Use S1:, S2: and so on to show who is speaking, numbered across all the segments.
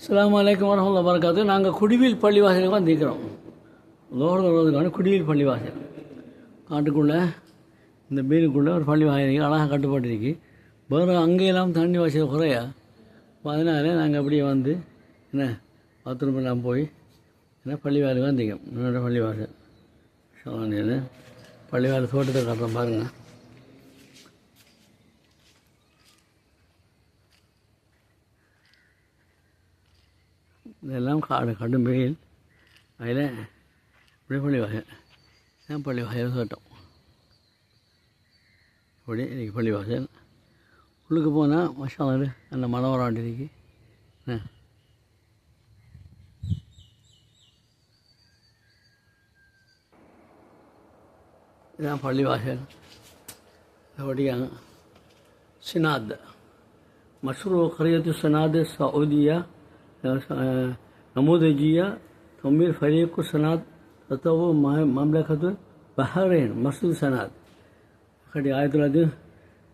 S1: அஸ்ஸலாமு அலைக்கும் வரஹ்மத்துல்லாஹி வரகாத்து நாங்கள் குடிவில் பள்ளிவாசலுக்கு வந்து நிற்கிறோம் லோடு குடிவில் பள்ளிவாசல் காட்டுக்குள்ளே இந்த மீனுக்குள்ளே ஒரு பள்ளிவாசல் இருக்குது அழகாக கட்டுப்பட்டிருக்கு. வேறு அங்கெல்லாம் தண்ணி வசதி குறையா. அதனால் நாங்கள் அப்படியே வந்து என்ன பாத்ரூம் எல்லாம் போய் என்ன பள்ளிவாசலுக்கு வந்திக்கோம் என்னோட பள்ளிவாசல் ஷானியில் பள்ளிவாசல் தோட்டத்தை காட்டுறோம் பாருங்கள் இதெல்லாம் காடு கடும் வெயில் அதில் விடுபள்ளி வாசல் தான் பள்ளி வாசல் தோட்டம் இப்படி இன்றைக்கி பள்ளி வாசல் உள்ளுக்கு போனால் மசாலா அந்த மனோராண்டு இன்றைக்கி என்ன இதான் பள்ளிவாசல் ஓடியாங்க சினாத். மஷ்ரூ கரியத்து சினாது சவுதியா නමුදජියා තොමිල් ෆරීකු සනාත් තතව මම්ලකතු பஹ்ரைன் மசூத் சனாத் கட்டி ஆயிரத்தி தொள்ளாயிரத்தி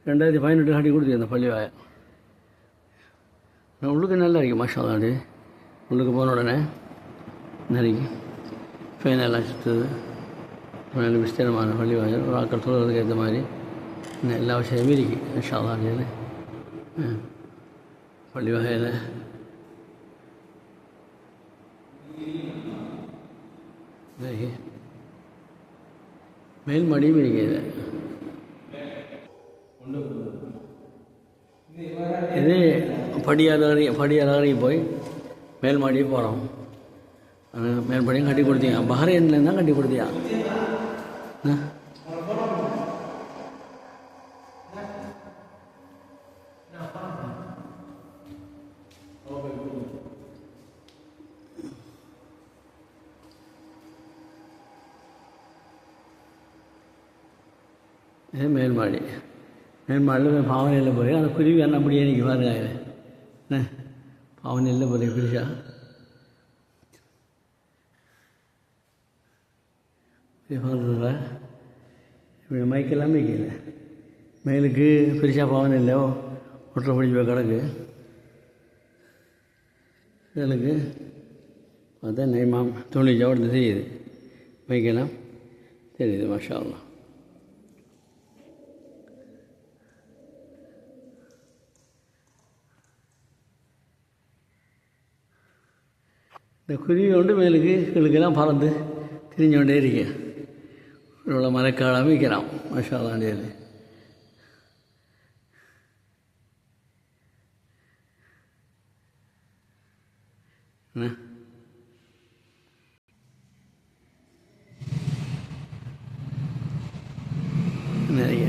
S1: ரெண்டாயிரத்தி பதினெட்டு கட்டி கொடுத்துருந்தேன் பள்ளிவாய நான் உள்ளுக்கு நல்லா இருக்கு மஷாலாண்டு உள்ளுக்கு போன உடனே நிறைய ஃபேன் எல்லாம் சுற்றுது நல்ல விஸ்தீரமான பள்ளிவாயல் ஒரு ஆக்கள் சொல்கிறதுக்கு ஏற்ற மாதிரி எல்லா விஷயமும் இருக்குது மஷாலாண்டு பள்ளிவாயில் பள்ளி வகையில் மேல் மடியும் இருக்குது இது. படியாளரி படியாளரி போய் மேல் போகிறோம் மேல்படியும் கட்டி கொடுத்தீங்க. பஹ்ரைன்ல தான் கட்டி கொடுத்தியா இது மேல்மாடி. மேல்மாடியில் பாவனையில் போய் அந்த குருவி என்ன அப்படியே இன்றைக்கி பாருங்க அதில். என்ன? பாவனையில் போய் குருஷா சொல்கிறா இப்படி மைக்கெல்லாம் வைக்கல மேலுக்கு பெருசாக பாவனை இல்லை ஒற்றை பிடிச்சி போய் கிடக்கு. மேலுக்கு. பார்த்தா நெய்மாம். துணி ஜவர்ந்து தெரியுது. மைக்கெல்லாம் தெரியுது மாஷா இந்த குருவி கொண்டு மேலுக்கு கீழுக்கெல்லாம் பறந்து திரிஞ்சு கொண்டே இருக்கு. இவ்வளோ மலைக்காடாக வைக்கிறான் மஷாலாண்டியில் என்ன? நிறைய